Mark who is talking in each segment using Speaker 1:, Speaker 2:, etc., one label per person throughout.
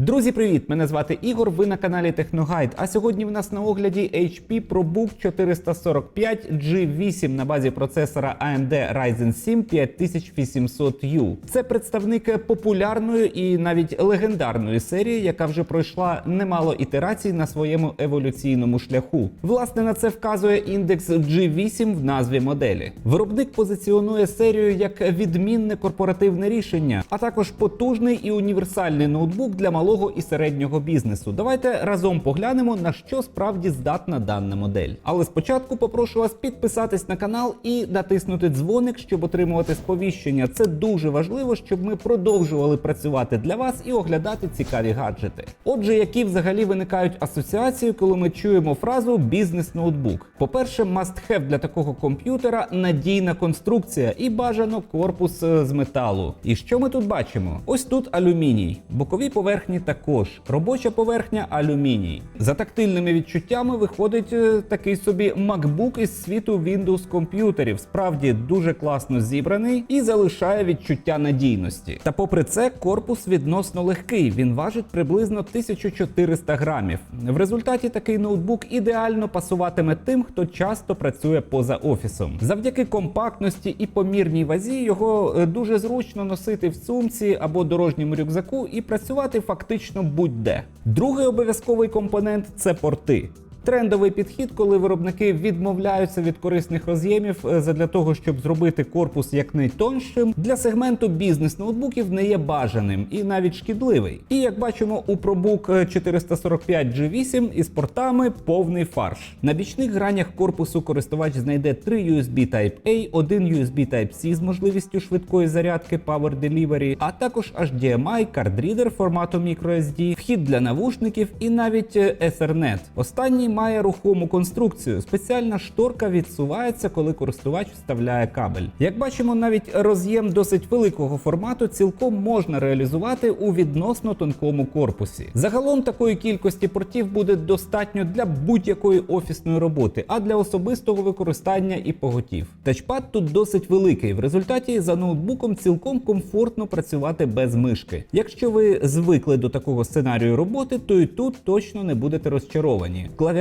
Speaker 1: Друзі, привіт! Мене звати Ігор. Ви на каналі Техногайд. А сьогодні в нас на огляді HP ProBook 445 G8 на базі процесора AMD Ryzen 7 5800U. Це представник популярної і навіть легендарної серії, яка вже пройшла немало ітерацій на своєму еволюційному шляху. Власне, на це вказує індекс G8 в назві моделі. Виробник позиціонує серію як відмінне корпоративне рішення, а також потужний і універсальний ноутбук для малого і середнього бізнесу. Давайте разом поглянемо на що справді здатна дана модель. Але спочатку попрошу вас підписатись на канал і натиснути дзвоник, щоб отримувати сповіщення. Це дуже важливо, щоб ми продовжували працювати для вас і оглядати цікаві гаджети. Отже, які взагалі виникають асоціації, коли ми чуємо фразу бізнес-ноутбук? По-перше, must-have для такого комп'ютера надійна конструкція і бажано корпус е, з металу. І що ми тут бачимо? Ось тут алюміній, бокові поверхні також, робоча поверхня алюміній. За тактильними відчуттями виходить е, такий собі MacBook із світу Windows комп'ютерів. Справді дуже класно зібраний і залишає відчуття надійності. Та попри це, корпус відносно легкий. Він важить приблизно 1400 грамів. В результаті такий ноутбук ідеально пасуватиме тим, хто часто працює поза офісом. Завдяки компактності і помірній вазі його е, дуже зручно носити в сумці або дорожньому рюкзаку і працювати фактично будь-де. Другий обов'язковий компонент це порти. Трендовий підхід, коли виробники відмовляються від корисних роз'ємів е, задля того, щоб зробити корпус якнайтоншим, для сегменту бізнес-ноутбуків не є бажаним і навіть шкідливий. І як бачимо, у ProBook 445 G8 із портами повний фарш. На бічних гранях корпусу користувач знайде три USB Type-A, один USB Type-C з можливістю швидкої зарядки Power Delivery, а також HDMI, кардрідер формату microSD, вхід для навушників і навіть е, Ethernet. Останній має рухому конструкцію. Спеціальна шторка відсувається, коли користувач вставляє кабель. Як бачимо, навіть роз'єм досить великого формату цілком можна реалізувати у відносно тонкому корпусі. Загалом такої кількості портів буде достатньо для будь-якої офісної роботи, а для особистого використання і поготів. Тачпад тут досить великий. В результаті за ноутбуком цілком комфортно працювати без мишки. Якщо ви звикли до такого сценарію роботи, то і тут точно не будете розчаровані. Клавіатура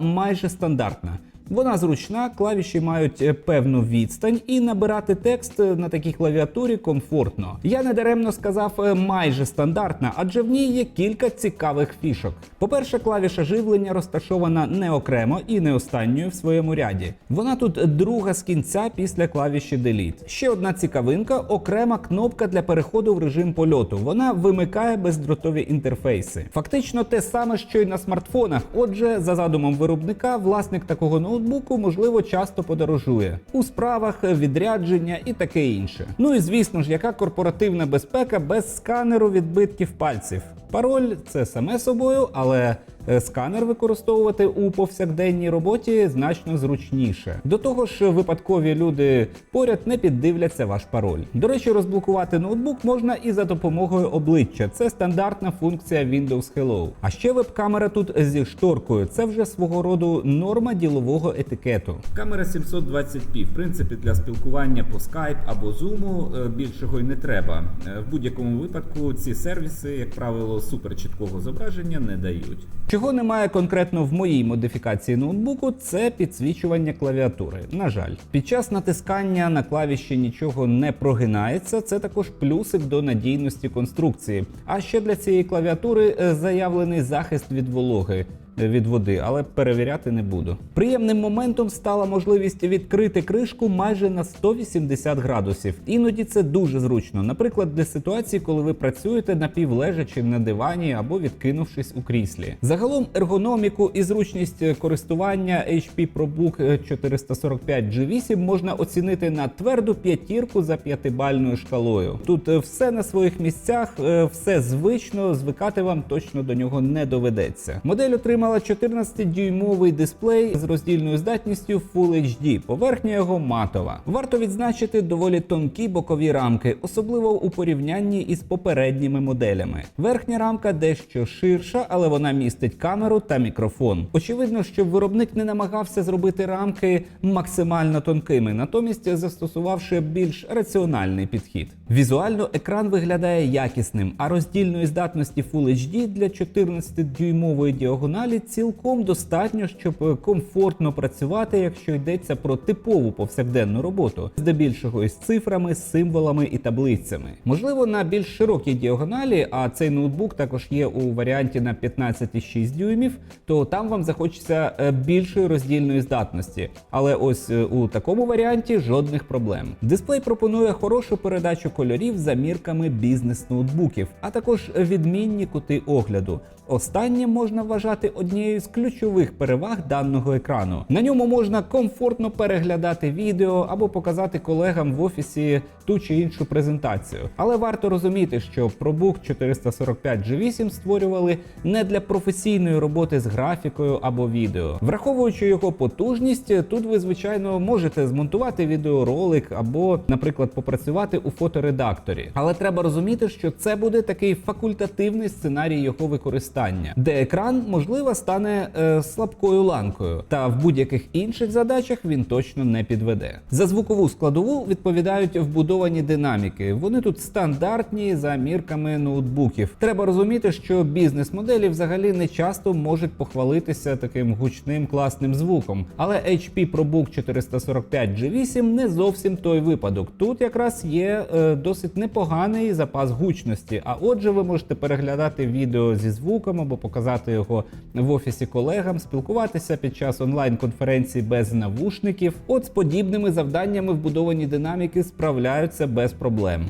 Speaker 1: майже стандартна. Вона зручна, клавіші мають е, певну відстань, і набирати текст е, на такій клавіатурі комфортно. Я не даремно сказав е, майже стандартна, адже в ній є кілька цікавих фішок. По-перше, клавіша живлення розташована не окремо і не останньою в своєму ряді. Вона тут друга з кінця після клавіші Delete. Ще одна цікавинка окрема кнопка для переходу в режим польоту. Вона вимикає бездротові інтерфейси. Фактично те саме, що й на смартфонах. Отже, за задумом виробника, власник такого ноутбуку, можливо, часто подорожує у справах, відрядження і таке інше. Ну і звісно ж, яка корпоративна безпека без сканеру відбитків пальців. Пароль це саме собою, але е, сканер використовувати у повсякденній роботі значно зручніше. До того ж, випадкові люди поряд не піддивляться ваш пароль. До речі, розблокувати ноутбук можна і за допомогою обличчя. Це стандартна функція Windows Hello. А ще веб-камера тут зі шторкою. Це вже свого роду норма ділового етикету. Камера 720p, в принципі, для спілкування по Skype або Zoom е, більшого й не треба. Е, В будь-якому випадку ці сервіси, як правило, супер чіткого зображення не дають. Чого немає конкретно в моїй модифікації ноутбуку, це підсвічування клавіатури. На жаль, під час натискання на клавіші нічого не прогинається. Це також плюсик до надійності конструкції. А ще для цієї клавіатури е, заявлений захист від вологи від води, але перевіряти не буду. Приємним моментом стала можливість відкрити кришку майже на 180 градусів. Іноді це дуже зручно. Наприклад, для ситуації, коли ви працюєте напівлежачи на дивані або відкинувшись у кріслі. Загалом ергономіку і зручність користування HP ProBook 445 G8 можна оцінити на тверду п'ятірку за п'ятибальною шкалою. Тут е, все на своїх місцях, е, все звично, звикати вам точно до нього не доведеться. Модель отримала отримала 14-дюймовий дисплей з роздільною здатністю Full HD. Поверхня його матова. Варто відзначити доволі тонкі бокові рамки, особливо у порівнянні із попередніми моделями. Верхня рамка дещо ширша, але вона містить камеру та мікрофон. Очевидно, що виробник не намагався зробити рамки максимально тонкими, натомість застосувавши більш раціональний підхід. Візуально екран виглядає якісним, а роздільної здатності Full HD для 14-дюймової діагоналі цілком достатньо, щоб е, комфортно працювати, якщо йдеться про типову повсякденну роботу, здебільшого із цифрами, символами і таблицями. Можливо, на більш широкій діагоналі, а цей ноутбук також є у варіанті на 15,6 дюймів, то там вам захочеться е, більшої роздільної здатності. Але ось е, у такому варіанті жодних проблем. Дисплей пропонує хорошу передачу кольорів за мірками бізнес-ноутбуків, а також відмінні кути огляду. Останнє можна вважати однією з ключових переваг даного екрану. На ньому можна комфортно переглядати відео або показати колегам в офісі ту чи іншу презентацію. Але варто розуміти, що ProBook 445G8 створювали не для професійної роботи з графікою або відео. Враховуючи його потужність, тут ви звичайно можете змонтувати відеоролик або, наприклад, попрацювати у фоторедакторі. Але треба розуміти, що це буде такий факультативний сценарій його використання, де екран, можливо, стане е, слабкою ланкою, та в будь-яких інших задачах він точно не підведе. За звукову складову відповідають вбудовані динаміки. Вони тут стандартні за мірками ноутбуків. Треба розуміти, що бізнес-моделі взагалі не часто можуть похвалитися таким гучним класним звуком. Але HP ProBook 445G8 не зовсім той випадок. Тут якраз є е, досить непоганий запас гучності. А отже, ви можете переглядати відео зі звуком або показати його в офісі колегам, спілкуватися під час онлайн-конференції без навушників. От з подібними завданнями вбудовані динаміки справляються без проблем.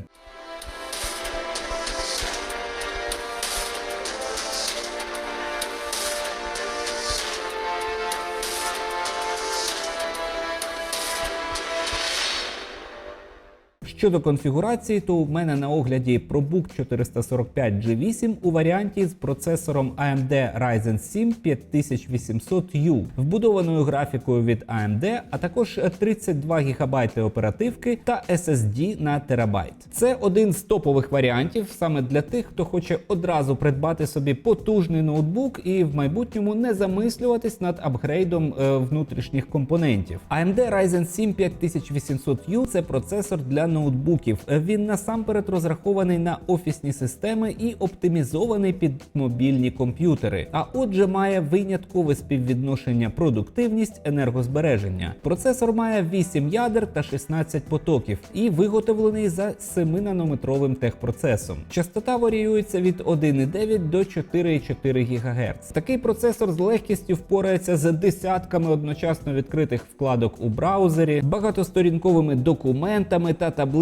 Speaker 1: Щодо конфігурації, то у мене на огляді ProBook 445G8 у варіанті з процесором AMD Ryzen 7 5800U, вбудованою графікою від AMD, а також 32 ГБ оперативки та SSD на терабайт. Це один з топових варіантів саме для тих, хто хоче одразу придбати собі потужний ноутбук і в майбутньому не замислюватись над апгрейдом е, внутрішніх компонентів. AMD Ryzen 7 5800U це процесор для ноутбуків. Він насамперед розрахований на офісні системи і оптимізований під мобільні комп'ютери. А отже, має виняткове співвідношення продуктивність енергозбереження. Процесор має 8 ядер та 16 потоків і виготовлений за 7-нанометровим техпроцесом. Частота варіюється від 1,9 до 4,4 ГГц. Такий процесор з легкістю впорається з десятками одночасно відкритих вкладок у браузері, багатосторінковими документами та таблицями,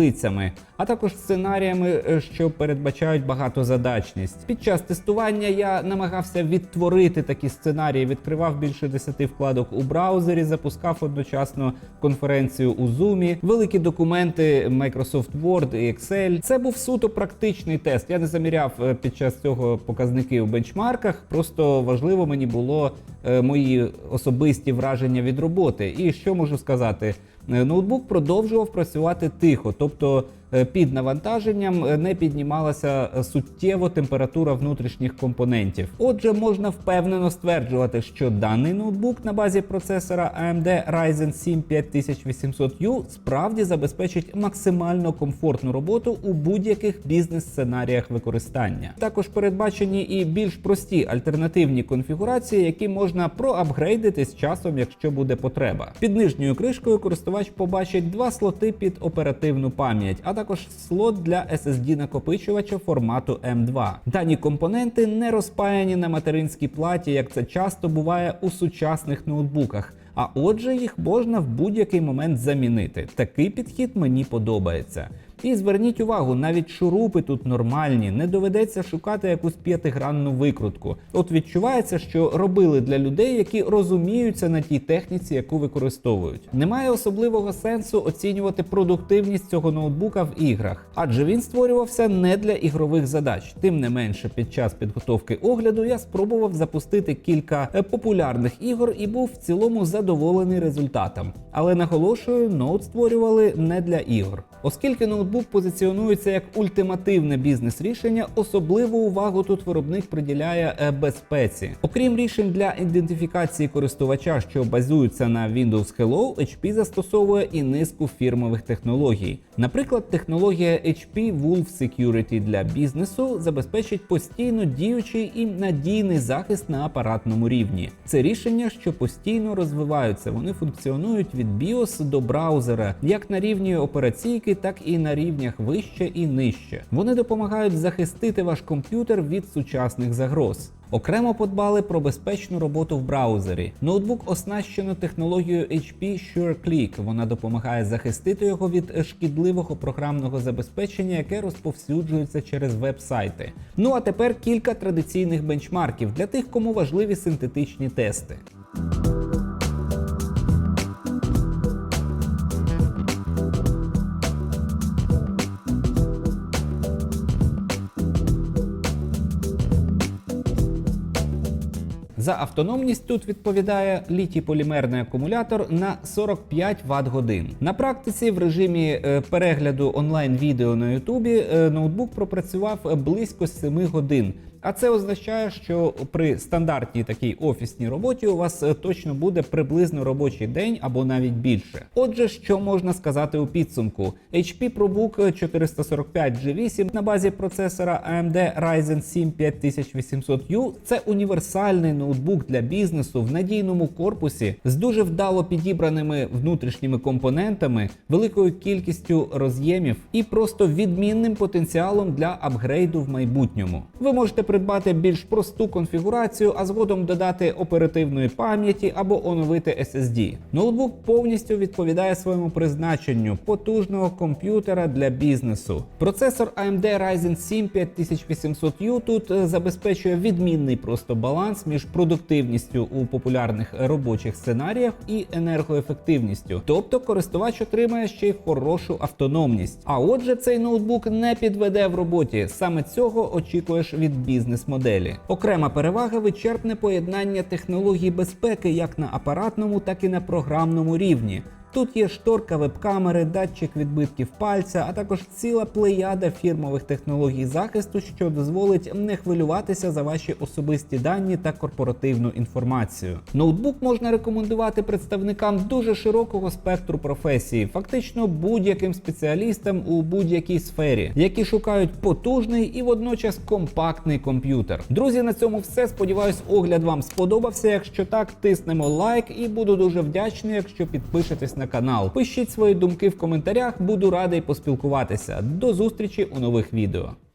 Speaker 1: а також сценаріями, е, що передбачають багатозадачність. Під час тестування я намагався відтворити такі сценарії, відкривав більше 10 вкладок у браузері, запускав одночасно конференцію у Zoom, великі документи Microsoft Word і Excel. Це був суто практичний тест. Я не заміряв е, під час цього показники у бенчмарках. Просто важливо мені було е, мої особисті враження від роботи. І що можу сказати? Ноутбук продовжував працювати тихо, тобто під навантаженням е, не піднімалася е, суттєво температура внутрішніх компонентів. Отже, можна впевнено стверджувати, що даний ноутбук на базі процесора AMD Ryzen 7 5800U справді забезпечить максимально комфортну роботу у будь-яких бізнес-сценаріях використання. Також передбачені і більш прості альтернативні конфігурації, які можна проапгрейдити з часом, якщо буде потреба. Під нижньою кришкою користувач побачить два слоти під оперативну пам'ять, також слот для SSD накопичувача формату M2. Дані компоненти не розпаяні на материнській платі, як це часто буває у сучасних ноутбуках. А отже, їх можна в будь-який момент замінити. Такий підхід мені подобається. І зверніть увагу, навіть шурупи тут нормальні, не доведеться шукати якусь п'ятигранну викрутку. От відчувається, що робили для людей, які розуміються на тій техніці, яку використовують. Немає особливого сенсу оцінювати продуктивність цього ноутбука в іграх, адже він створювався не для ігрових задач. Тим не менше, під час підготовки огляду я спробував запустити кілька е, популярних ігор і був в цілому задоволений результатом. Але наголошую, ноут створювали не для ігор. Оскільки ноутбук позиціонується як ультимативне бізнес-рішення, особливу увагу тут виробник приділяє е, безпеці. Окрім рішень для ідентифікації користувача, що базуються на Windows Hello, HP застосовує і низку фірмових технологій. Наприклад, технологія HP Wolf Security для бізнесу забезпечить постійно діючий і надійний захист на апаратному рівні. Це рішення, що постійно розвиваються. Вони функціонують від BIOS до браузера, як на рівні операційки, так і на рівнях вище і нижче. Вони допомагають захистити ваш комп'ютер від сучасних загроз. Окремо подбали про безпечну роботу в браузері. Ноутбук оснащено технологією HP SureClick. Вона допомагає захистити його від шкідливого програмного забезпечення, яке розповсюджується через веб-сайти. Ну а тепер кілька традиційних бенчмарків для тих, кому важливі синтетичні тести. За автономність тут відповідає літій полімерний акумулятор на 45 Вт годин. На практиці в режимі е, перегляду онлайн відео на Ютубі е, ноутбук пропрацював близько 7 годин. А це означає, що при стандартній такій офісній роботі у вас е, точно буде приблизно робочий день або навіть більше. Отже, що можна сказати у підсумку? HP ProBook 445G8 на базі процесора AMD Ryzen 7 5800U – це універсальний ноутбук для бізнесу в надійному корпусі з дуже вдало підібраними внутрішніми компонентами, великою кількістю роз'ємів і просто відмінним потенціалом для апгрейду в майбутньому. Ви можете придбати більш просту конфігурацію, а згодом додати оперативної пам'яті або оновити SSD. Ноутбук повністю відповідає своєму призначенню потужного комп'ютера для бізнесу. Процесор AMD Ryzen 7 5800U тут е, забезпечує відмінний просто баланс між продуктивністю у популярних робочих сценаріях і енергоефективністю. Тобто користувач отримає ще й хорошу автономність. А отже, цей ноутбук не підведе в роботі. Саме цього очікуєш від бізнес-моделі. Окрема перевага вичерпне поєднання технологій безпеки як на апаратному, так і на програмному рівні. Тут є шторка веб-камери, датчик відбитків пальця, а також ціла плеяда фірмових технологій захисту, що дозволить не хвилюватися за ваші особисті дані та корпоративну інформацію. Ноутбук можна рекомендувати представникам дуже широкого спектру професій, фактично будь-яким спеціалістам у будь-якій сфері, які шукають потужний і водночас компактний комп'ютер. Друзі, на цьому все. Сподіваюсь, огляд вам сподобався. Якщо так, тиснемо лайк і буду дуже вдячний, якщо підпишетесь на канал. Пишіть свої думки в коментарях, буду радий поспілкуватися. До зустрічі у нових відео.